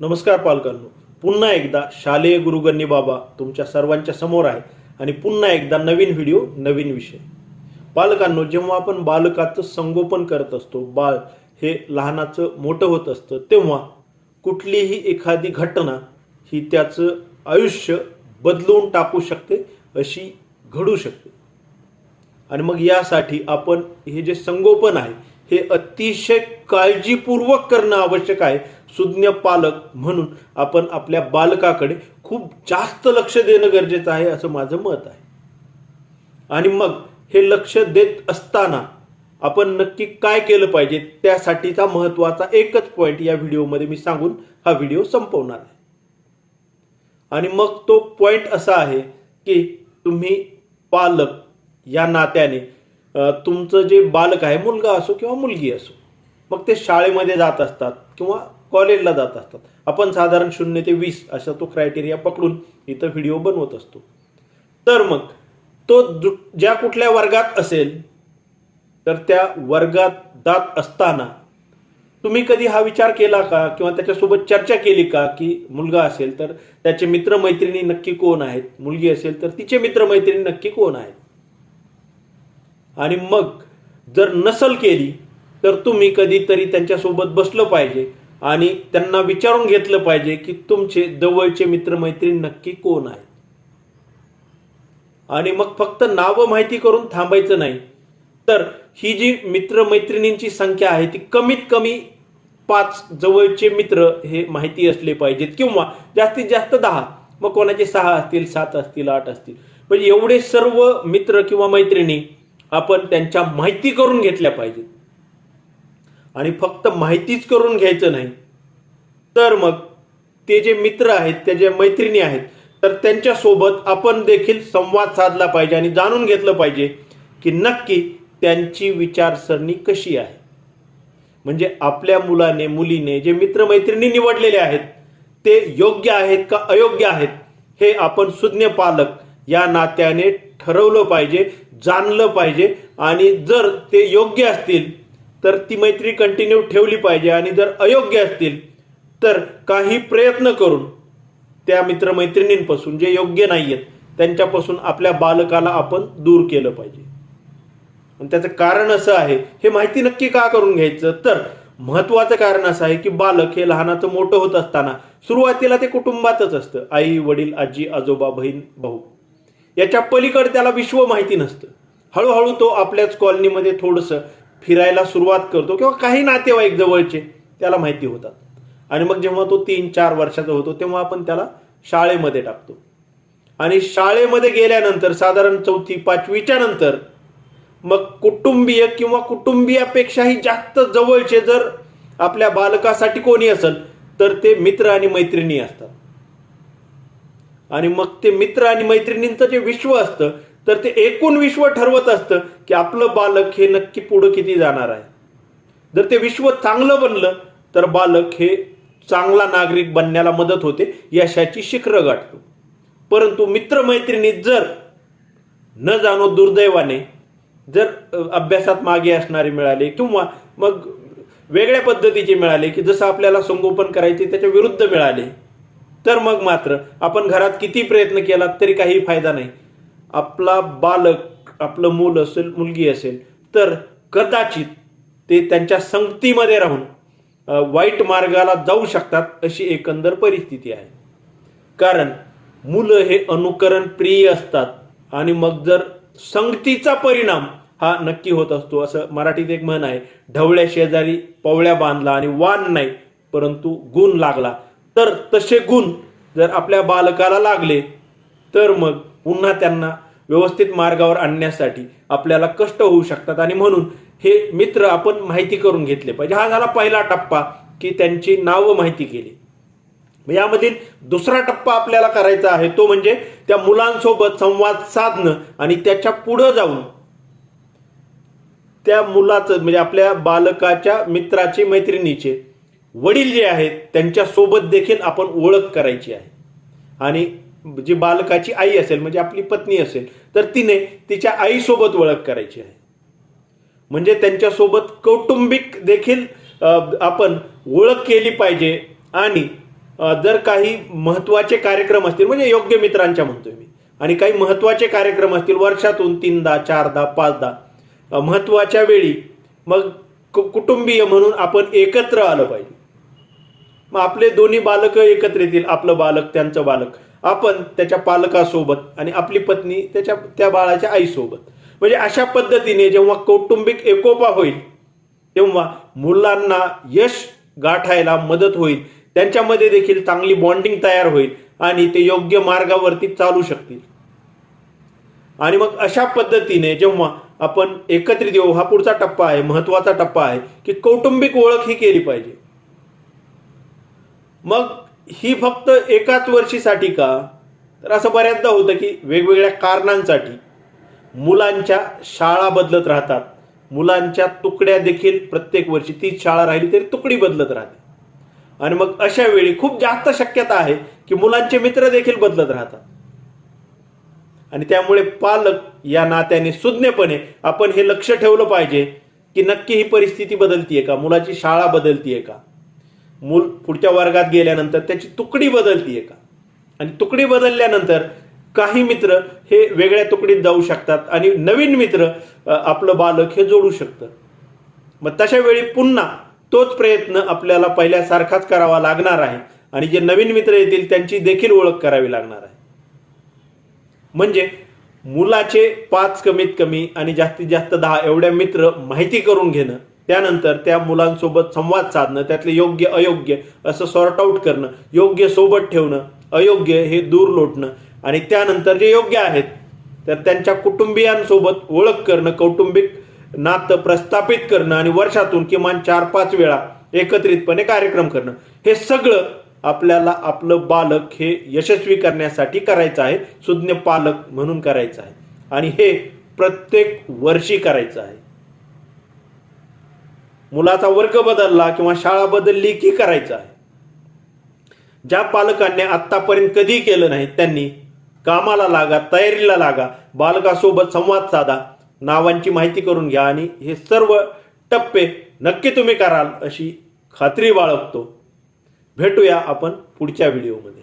नमस्कार पालकांनो. पुन्हा एकदा शालेय गुरुगण्य बाबा तुमच्या सर्वांच्या समोर आहे आणि पुन्हा एकदा नवीन व्हिडिओ नवीन विषय. पालकांनो जेव्हा आपण बालकाचं संगोपन करत असतो बाळ हे लहानाचं मोठं होत असतं तेव्हा कुठलीही एखादी घटना ही त्याचं आयुष्य बदलून टाकू शकते अशी घडू शकते. आणि मग यासाठी आपण हे जे संगोपन आहे हे अतिशय काळजीपूर्वक करणं आवश्यक आहे. सुज्ञ पालक म्हणून आपण आपल्या बालकाकडे खूप जास्त लक्ष देणं गरजेचं आहे असं माझं मत आहे. आणि मग हे लक्ष देत असताना आपण नक्की काय केलं पाहिजे त्यासाठीचा महत्त्वाचा एकच पॉईंट या व्हिडिओमध्ये मी सांगून हा व्हिडिओ संपवणार आहे. आणि मग तो पॉईंट असा आहे की तुम्ही पालक या नात्याने तुमचं जे बालक आहे मुलगा असो किंवा मुलगी असो मग ते शाळेमध्ये जात असतात किंवा कॉलेजला जात असतात. आपण साधारण शून्य ते वीस असा तो क्रायटेरिया पकडून इथं व्हिडिओ बनवत असतो. तर मग तो ज्या कुठल्या वर्गात असेल तर त्या वर्गात जात असताना तुम्ही कधी हा विचार केला का? किंवा त्याच्यासोबत चर्चा केली का? की मुलगा असेल तर त्याचे मित्रमैत्रिणी नक्की कोण आहेत? मुलगी असेल तर तिचे मित्रमैत्रिणी नक्की कोण आहेत? आणि मग जर नसल केली तर तुम्ही कधीतरी त्यांच्यासोबत बसलं पाहिजे आणि त्यांना विचारून घेतलं पाहिजे की तुमचे जवळचे मित्रमैत्रीण नक्की कोण आहेत. आणि मग फक्त नावं माहिती करून थांबायचं नाही. तर ही जी मित्रमैत्रिणींची संख्या आहे ती कमीत कमी पाच जवळचे मित्र हे माहिती असले पाहिजेत किंवा जास्तीत जास्त दहा. मग कोणाचे सहा असतील सात असतील आठ असतील. म्हणजे एवढे सर्व मित्र किंवा मैत्रिणी आपण त्यांच्या माहिती करून घेतल्या पाहिजेत. आणि फक्त माहितीच करून घ्यायचं नाही तर मग ते जे मित्र आहेत त्या ज्या मैत्रिणी आहेत तर त्यांच्यासोबत आपण देखील संवाद साधला पाहिजे आणि जाणून घेतलं पाहिजे की नक्की त्यांची विचारसरणी कशी आहे. म्हणजे आपल्या मुलाने मुलीने जे मित्रमैत्रिणी निवडलेले आहेत ते योग्य आहेत का अयोग्य आहेत हे आपण सुज्ञ पालक या नात्याने ठरवलं पाहिजे. जाणलं पाहिजे आणि जर ते योग्य असतील तर ती मैत्री कंटिन्यू ठेवली पाहिजे आणि जर अयोग्य असतील तर काही प्रयत्न करून त्या मित्रमैत्रिणींपासून जे योग्य नाही आहेत त्यांच्यापासून आपल्या बालकाला आपण दूर केलं पाहिजे. आणि त्याचं कारण असं आहे हे माहिती नक्की का करून घ्यायचं? तर महत्वाचं कारण असं आहे की बालक हे लहानाचं मोठं होत असताना सुरुवातीला ते कुटुंबातच असतं. आई वडील आजी आजोबा बहीण भाऊ. याच्या पलीकडे त्याला विश्व माहिती नसतं. हळूहळू तो आपल्याच कॉलनीमध्ये थोडंसं फिरायला सुरुवात करतो किंवा काही नातेवाईक जवळचे त्याला माहिती होतात. आणि मग जेव्हा तो तीन चार वर्षाचा होतो तेव्हा आपण त्याला शाळेमध्ये टाकतो. आणि शाळेमध्ये गेल्यानंतर साधारण चौथी पाचवीच्या नंतर मग कुटुंबीय किंवा कुटुंबियापेक्षाही जास्त जवळचे जर आपल्या बालकासाठी कोणी असेल तर ते मित्र आणि मैत्रिणी असतात. आणि मग ते मित्र आणि मैत्रिणींचं जे विश्व असतं तर ते एकूण विश्व ठरवत असतं की आपलं बालक हे नक्की पुढं किती जाणार आहे. जर ते विश्व चांगलं बनलं तर बालक हे चांगला नागरिक बनण्याला मदत होते यशाची शिखरं गाठतो. परंतु मित्रमैत्रिणी जर न जाणो दुर्दैवाने जर अभ्यासात मागे असणारे मिळाले किंवा मग वेगळ्या पद्धतीचे मिळाले की जसं आपल्याला संगोपन करायचे त्याच्या विरुद्ध मिळाले तर मग मात्र आपण घरात किती प्रयत्न केला तरी काही फायदा नाही. आपला बालक आपलं मूल असेल मुलगी असेल तर कदाचित ते त्यांच्या संगतीमध्ये राहून वाईट मार्गाला जाऊ शकतात अशी एकंदर परिस्थिती आहे. कारण मुलं हे अनुकरण प्रिय असतात आणि मग जर संगतीचा परिणाम हा नक्की होत असतो असं मराठीत एक म्हण आहे ढवळ्या शेजारी पवळ्या बांधला आणि वान नाही परंतु गुण लागला. तर तसे गुण जर आपल्या बालकाला लागले तर मग पुन्हा त्यांना व्यवस्थित मार्गावर आणण्यासाठी आपल्याला कष्ट होऊ शकतात. आणि म्हणून हे मित्र आपण माहिती करून घेतले पाहिजे. हा झाला पहिला टप्पा की त्यांची नावं माहिती केली. यामधील दुसरा टप्पा आपल्याला करायचा आहे तो म्हणजे त्या मुलांसोबत संवाद साधणं आणि त्याच्या पुढं जाऊन त्या मुलाचं म्हणजे आपल्या बालकाच्या मित्राचे मैत्रिणीचे वडील जे आहेत त्यांच्यासोबत देखील आपण ओळख करायची आहे. आणि जी बालकाची आई असेल म्हणजे आपली पत्नी असेल तर तिने तिच्या आईसोबत ओळख करायची आहे. म्हणजे त्यांच्यासोबत कौटुंबिक देखील आपण ओळख केली पाहिजे. आणि जर काही महत्त्वाचे कार्यक्रम असतील म्हणजे योग्य मित्रांच्या म्हणतोय मी आणि काही महत्त्वाचे कार्यक्रम असतील वर्षातून तीनदा चारदा पाचदा महत्त्वाच्या महत्त्वाच्या वेळी मग कु- कुटुंबीय म्हणून आपण एकत्र आलं पाहिजे. मग आपले दोन्ही बालक एकत्र येतील आपलं बालक त्यांचं बालक. आपण त्याच्या पालकासोबत आणि आपली पत्नी त्याच्या त्या बाळाच्या आईसोबत. म्हणजे अशा पद्धतीने जेव्हा कौटुंबिक एकोपा होईल तेव्हा मुलांना यश गाठायला मदत होईल. त्यांच्यामध्ये देखील चांगली बॉन्डिंग तयार होईल आणि ते योग्य मार्गावरती चालू शकतील. आणि मग अशा पद्धतीने जेव्हा आपण एकत्रित येऊ हा पुढचा टप्पा आहे महत्त्वाचा टप्पा आहे की कौटुंबिक ओळख ही केली पाहिजे. मग ही फक्त एकाच वर्षीसाठी का? तर असं बऱ्याचदा होतं की वेगवेगळ्या कारणांसाठी मुलांच्या शाळा बदलत राहतात. मुलांच्या तुकड्या देखील प्रत्येक वर्षी तीच शाळा राहिली तरी तुकडी बदलत राहते. आणि मग अशा वेळी खूप जास्त शक्यता आहे की मुलांचे मित्र देखील बदलत राहतात. आणि त्यामुळे पालक या नात्याने सुज्ञपणे आपण हे लक्ष ठेवलं पाहिजे की नक्की ही परिस्थिती बदलतीये का? मुलाची शाळा बदलतीये का? मूल पुढच्या वर्गात गेल्यानंतर त्याची तुकडी बदलतीये का? आणि तुकडी बदलल्यानंतर काही मित्र हे वेगळ्या तुकडीत जाऊ शकतात आणि नवीन मित्र आपलं बालक हे जोडू शकतं. मग तशा वेळी पुन्हा तोच प्रयत्न आपल्याला पहिल्यासारखाच करावा लागणार आहे आणि जे नवीन मित्र येतील त्यांची देखील ओळख करावी लागणार आहे. म्हणजे मुलाचे पाच कमीत कमी आणि जास्तीत जास्त दहा एवढ्या मित्र माहिती करून घेणं त्यानंतर त्या मुलांसोबत संवाद साधणं त्यातले योग्य अयोग्य असं सॉर्ट आऊट करणं योग्य सोबत ठेवणं अयोग्य हे दूर लोटणं आणि त्यानंतर जे योग्य आहेत तर त्यांच्या कुटुंबियांसोबत ओळख करणं कौटुंबिक नातं प्रस्थापित करणं आणि वर्षातून किमान चार पाच वेळा एकत्रितपणे कार्यक्रम करणं. हे सगळं आपल्याला आपलं बालक हे यशस्वी करण्यासाठी करायचं आहे सुज्ञ पालक म्हणून करायचं आहे. आणि हे प्रत्येक वर्षी करायचं आहे. मुलाचा वर्ग बदलला किंवा शाळा बदलली की करायचं आहे? ज्या पालकांनी आत्तापर्यंत कधी केलं नाही त्यांनी कामाला लागा तयारीला लागा बालकासोबत संवाद साधा नावांची माहिती करून घ्या आणि हे सर्व टप्पे नक्की तुम्ही कराल अशी खात्री बाळगतो. भेटूया आपण पुढच्या व्हिडिओमध्ये.